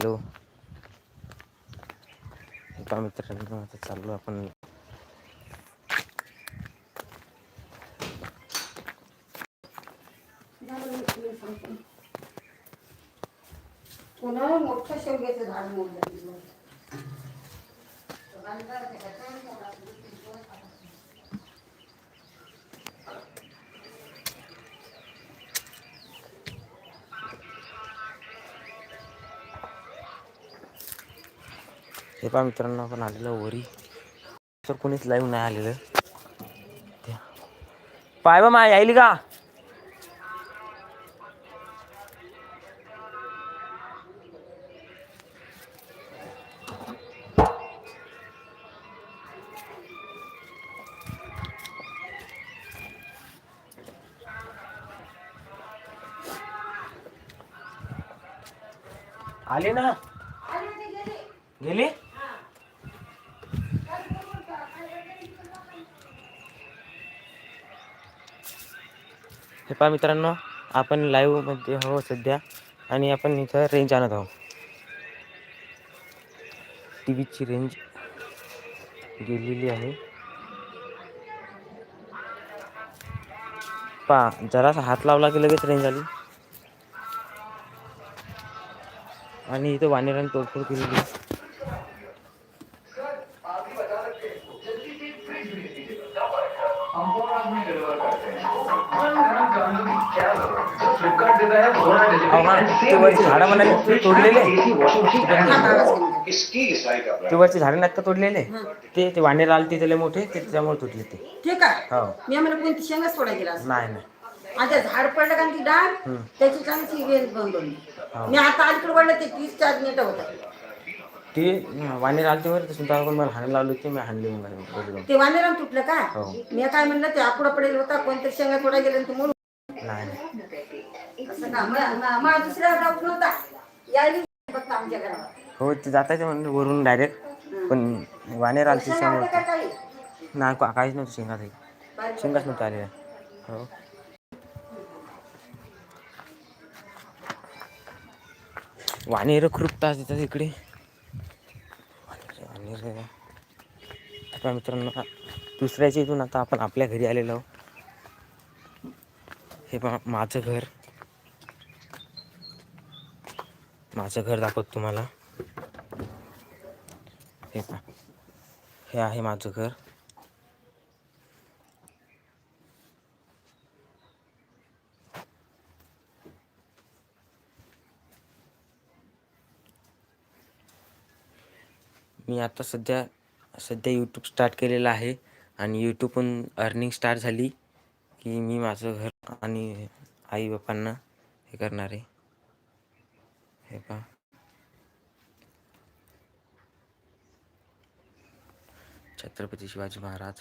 Hello. एका मित्रांनो आता चाललो आपण. पुन्हा मोठं शेवग्याचं झाड मोडलं? हे पहा मित्रांनो आपण आलेलं वरी. तर कोणीच लाईव्ह नाही आलेलं. पाय बा मा यायली का? हे पहा मित्रांनो आपण लाईव्हमध्ये हो सध्या आणि आपण इथं रेंज आणत आहोत. टी व्हीची रेंज गेलेली आहे. पा जरासा हात लावला की लगेच रेंज आली. आणि इथं वानेराने तोडफोड केलेली. झाडं म्हणाले ते तोडलेले ते वरची झाडं नाहीत का तोडलेले? ते ते आले ते त्याला मोठे ते त्याच्यामुळे तुटले ते. ठीक आहे. हो. मी म्हणलं कोणती शेंगच गेला असं. नाही नाही. आता झाड पडलं का ती डाळ. त्याची चांगली बंद हो. मी आता अलीकडे वळलं ते तीस चार मिनिटं होतं ते वानेर आले ते वर सुद्धा पण मला हाण लावली होती मी हाणली मग जाऊन. ते तुटलं का? हो. मी काय म्हणलं ते आकुडा पडेल होता कोणतरी शेंगा तोडा गेला ते नाही नाही. असं का? म- म- मला दुसऱ्या डाऊट नव्हता. यायला फक्त आमच्या घरावर. हो ते जाता येते म्हणजे वरून डायरेक्ट पण वानेर आले शेंगा होत्या का त्याच्यामुळे काही? नाही का- काहीच नव्हतं शेंगा ते बारीक शेंगाच नव्हतं आलेल्या. हो. वानेर खूप तास देतात इकडे. तर आता मित्रांनो दुसऱ्याच्या इथून आता आपण आपल्या घरी आलेलो आहोत. हे पहा माझं घर. माझं घर दाखवतो तुम्हाला. हे पहा हे आहे माझं घर. मी आता सध्या सध्या यूट्यूब स्टार्ट केलेलं आहे आणि यूट्यूबहून अर्निंग स्टार्ट झाली की मी माझं घर आणि आई बापांना हे करणार आहे. हे पहा. छत्रपती शिवाजी महाराज.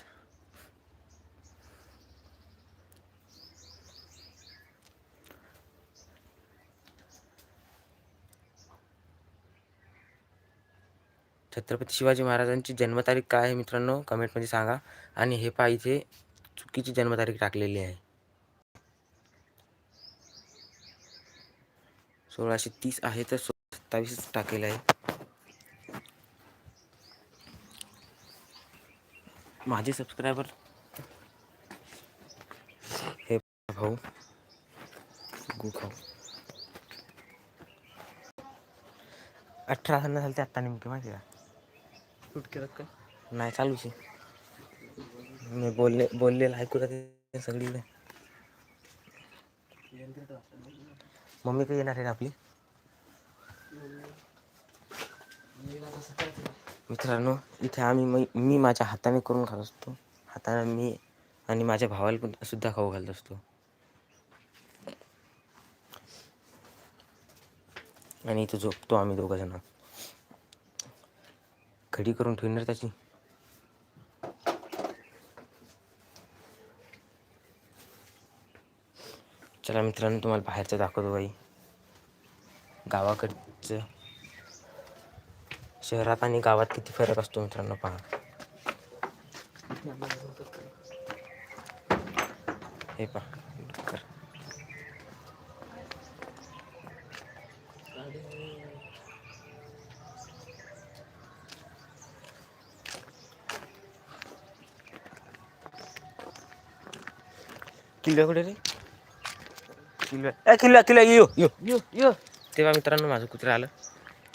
छत्रपती शिवाजी महाराजांची जन्मतारीख काय आहे मित्रांनो? कमेंटमध्ये सांगा. आणि हे पहा इथे चुकीची जन्मतारीख टाकलेली आहे. सोळाशे तीस आहे तर सत्तावीसच टाकलेलं आहे. माझे सबस्क्रायबर हे भाऊ. गु अठरा जण झाले ते आत्ता नेमके माहिती का? शूट केलं काय नाही चालूच आहे. मी बोलले बोललेलं ऐकू राहते सगळीकडे मम्मी कधी येणार आहे ना आपली? मित्रांनो इथे आम्ही मी- मी माझ्या हाताने करून खात असतो. हाताने मी आणि माझ्या भावाला पण सुद्धा खाऊ घालत असतो. आणि इथं झोपतो आम्ही दोघं जण. खडी करून ठेवणार त्याची. चला मित्रांनो तुम्हाला बाहेरचं दाखवतो बाई. गावाकडचं शहरात आणि गावात किती फरक असतो मित्रांनो पहा. हे पहा. किल्ल्या कुठे रे? किल्ल्या ए किल्ल्या किल्ल्या ये, यो यो. यो तेव्हा मित्रांनो माझं कुत्रा आलं.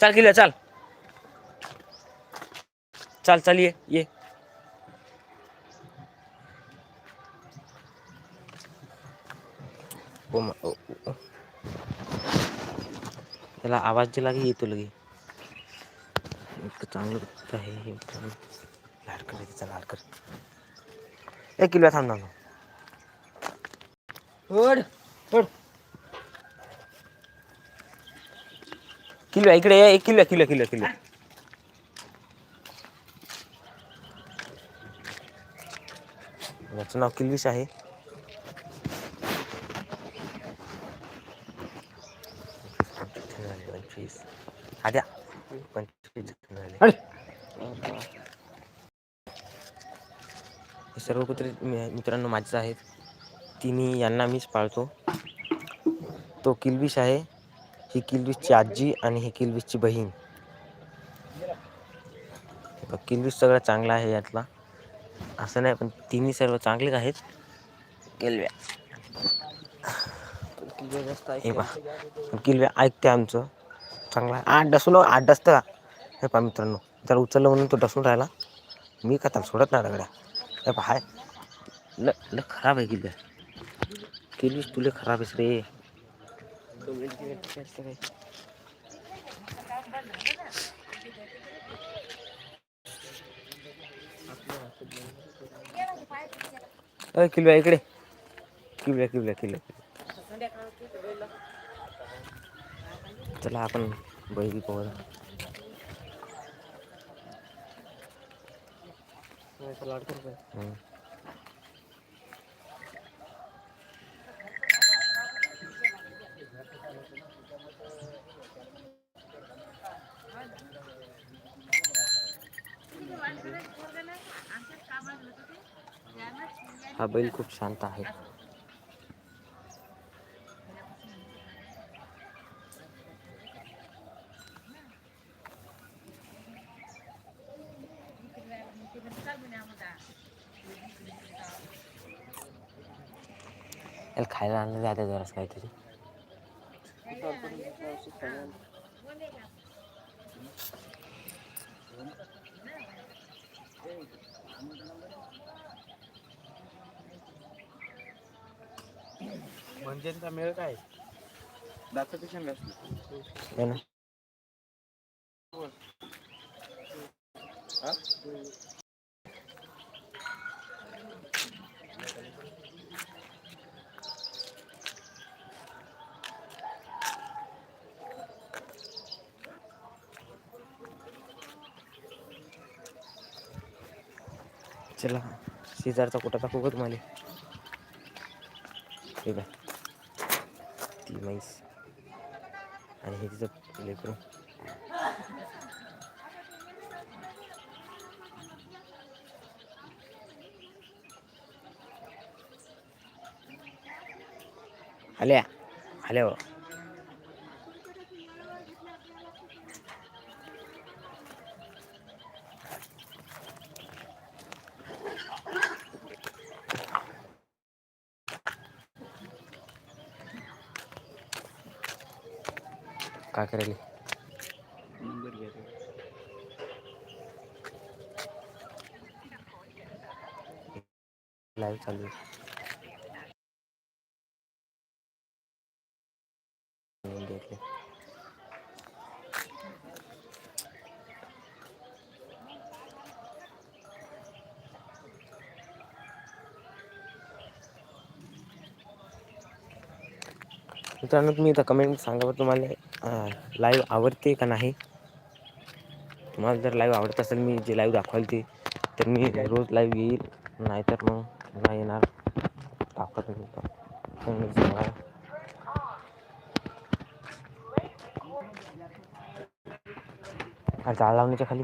चाल किल्ल्या चाल. चाल चाल ये ये. ओ मा- ओ- ओ- ओ. त्याला आवाज दिला की येतो लगे. इतकं चांगलं कुत्रा आहे हे आहे तिचा लाडकर ए किल्ल्या थांब थांब. ओढ ओढ. किल्ल्या इकडे ये किल्ल्या किल्ल्या किल्ल्या किल्ल्या याचं नाव किल्विश आहे. पंचवीस. आद्या पंचवीस झाले. अरे. हे सर्व कुत्रे मी- मित्रांनो माझेच आहेत. तिन्ही यांना मीच पाळतो. तो किल्विश आहे. ही किल्विशची आजी आणि ही किल्विशची बहीण. किल्विश सगळं चांगला आहे यातला. असं नाही पण तिन्ही सर्व चांगलेच आहेत. किल्व्या हे पा किल्व्या ऐकते आमचं. चांगला आहे. आठ डसून आठ डसतं का? हे पा मित्रांनो त्याला उचललं म्हणून तो डसून राहिला. मी का त्याला सोडत नाही दगड्या हे पा हाय. ल ल खराब आहे किल्ल्या किल्वीस तुले खराब आहेस रे. अय किल्व्या इकडे. किल्व्या किल्व्या किल्व्या चला आपण बैल पोहर नाही हा बैल खूप शांत आहे याला खायला आणलं जाते जरास काहीतरी म्हणजे त्यांचा मेळ काय? दातापेक्षा है ना? चला शेजारचा कुठं टाकू का तुम्हाला? ठीक आहे ती म्हैस. आणि हे तिचं लेकरू. आल्या. आल्या हो. काय करायली लाईव्ह चालू आहे. मित्रांनो तुम्ही इथं कमेंट सांगा तुम्हाला लाईव्ह आवडते का नाही? तुम्हाला जर लाईव्ह आवडत असेल मी जे लाईव्ह दाखवायला ते तर मी रोज लाईव्ह येईल. नाहीतर मग नाही येणार. दाखवत सांगा. जाळ लावण्याच्या खाली.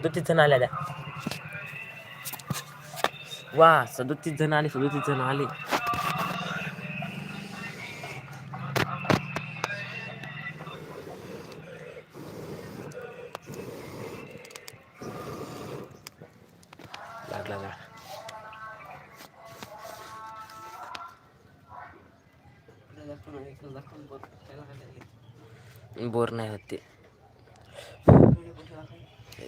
सदोतीस जण आल्या त्या. वा सदोतीस जण आले सदोतीस जण आले. लागला बोर नाही होते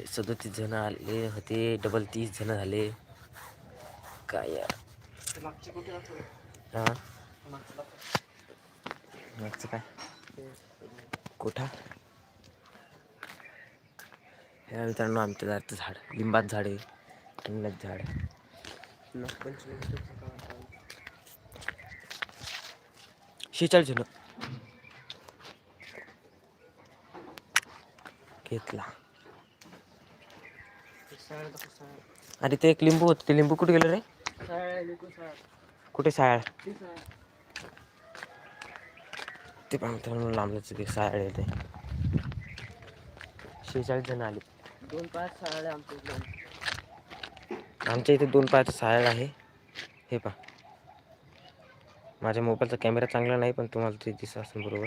सदोतीस जण आले होते. डबल तीस जण झाले. काय यार. हां? मागचं काय? कोठा? हे मित्रांनो आमच्या दारचं झाड. लिंबात झाड आहे. लिंबात झाड शेचाळीस जण. घेतला. अरे ते एक लिंबू होतं ते लिंबू कुठे गेलं रे? कुठे सायाळ ते पण मित्रांनो लांबलंच ते सायाळ येते शेहेचाळीस जण आले. दोन पाच साडे आमच्या आमच्या इथे दोन पायाचं सायाळ आहे. हे पा माझ्या मोबाईलचा कॅमेरा चांगला नाही पण तुम्हाला ते दिसत असेल बरोबर.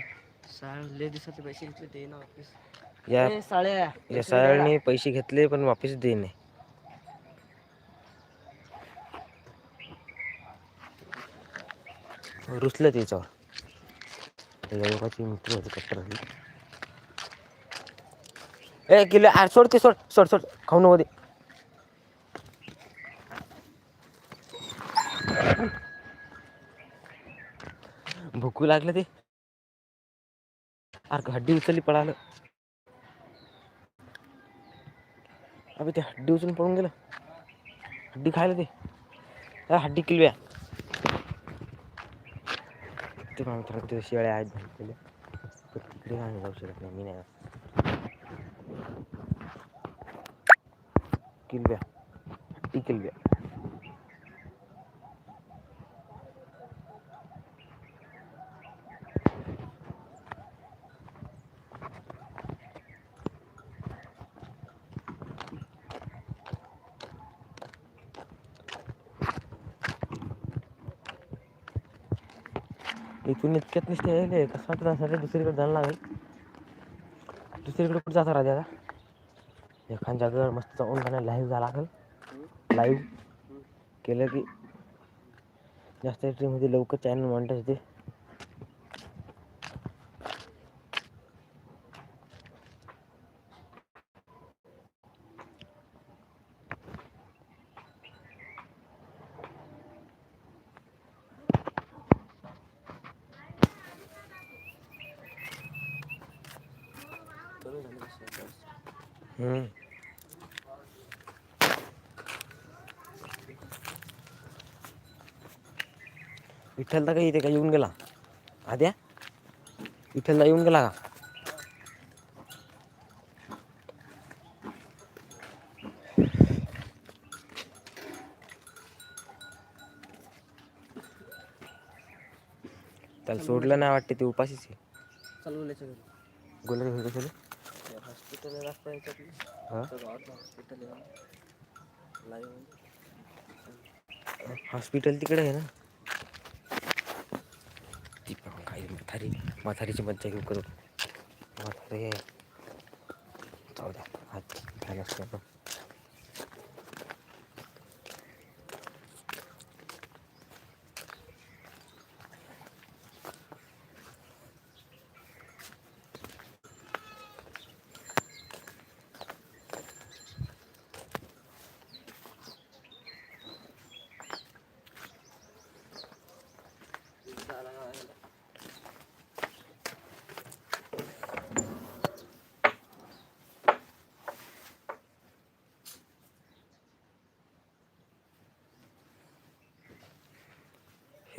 साडे दिवसाचे पैसे घेतले ते ना ऑफिस या साड्या या सायाळने पैसे घेतले पण वापस देणे रुसलं त्याच्यावर. लोकांची मित्र होते कट्टर ए किलो आ, सोड ते सोड सोड सोड. खाऊ नको दे भुकू लागलं ते. अरे हड्डी उचलली पळालं. अभि ते हड्डी उचलून पळून गेलं. हड्डी खायला ते हड्डी किलव्या. ते मला ते शेळ्या आहेत भरलेल्या तिकडे नाही जाऊ शकत नाही मी नाही किलव्या. हड्डी किलव्या. इथून इतक्यात नुसते यायले कसं वाटत असेल दुसरीकडे जायला लागेल. दुसरीकडे कुठे जाता राहते आता एखाद्या जागेवर मस्त जाऊन जाण्या लाईव्ह जायला लागेल लाईव्ह केलं की जास्त मध्ये लवकर चॅनल मॉनिटर होते. हम्म. विठ्ठलदा काही इथे का? येऊन गेला? आद्या? विठ्ठलदा येऊन गेला का? त्याला सोडलं नाही वाटते ते उपाशीच आहे. घेऊन कशाला? हॉस्पिटल रास्ता याच्यातली हा? हॉस्पिटल लाईव्ह हॉस्पिटल तिकडे आहे ना? ती पण काही म्हातारी म्हातारीची मज्जा घेऊ करू. म्हातारी आहे. जाऊ द्या. हात घ्यायला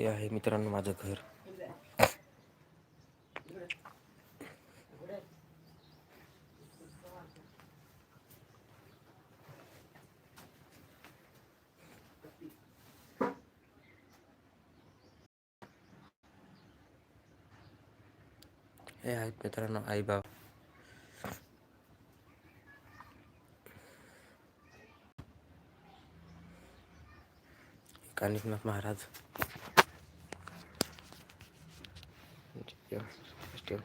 हे आहे मित्रांनो माझं घर. हे आहेत मित्रांनो आई बाबा कानिकनाथ महाराज. ठेव.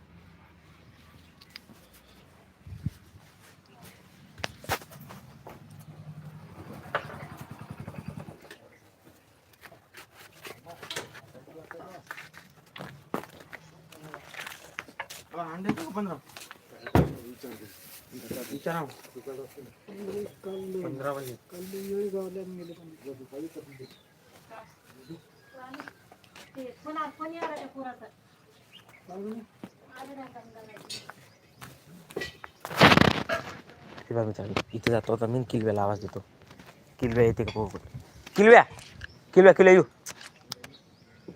अंडे का पंधरा विचारा पंधरा पाहिजे ते बघा मित्रांनो इथे जातो आता मी किलव्याला आवाज़ देतो किलव्या येते का बघू किलव्या किलव्या किलव्या येऊ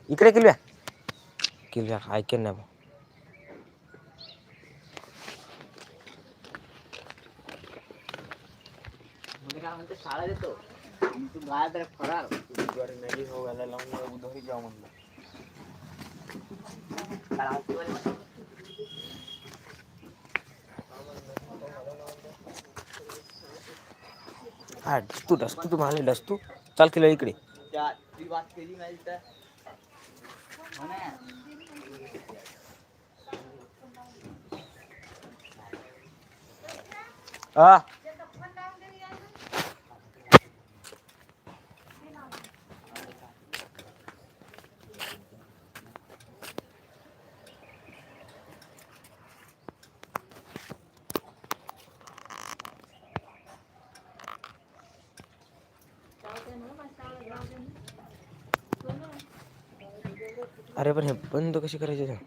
इकडे किलव्या किलव्या ऐकेन ना शाळा देतो तू गाय तर फरार मॅगी हो घालायला लावून उद्या जाऊ म्हणलं हा डसतू डसतू तू म्हणाले डसतू चाल केलं इकडे. हा. पण हे बंद कशी करायचे?